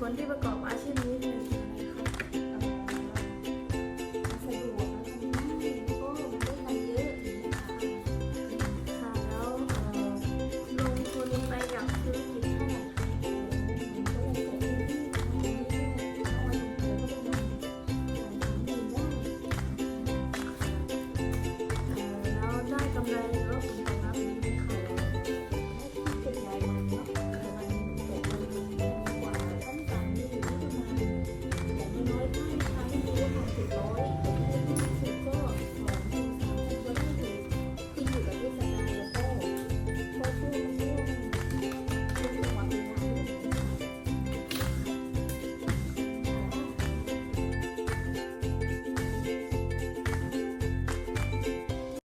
คนที่ประกอบอาชีพนี้หนึ่ง technology.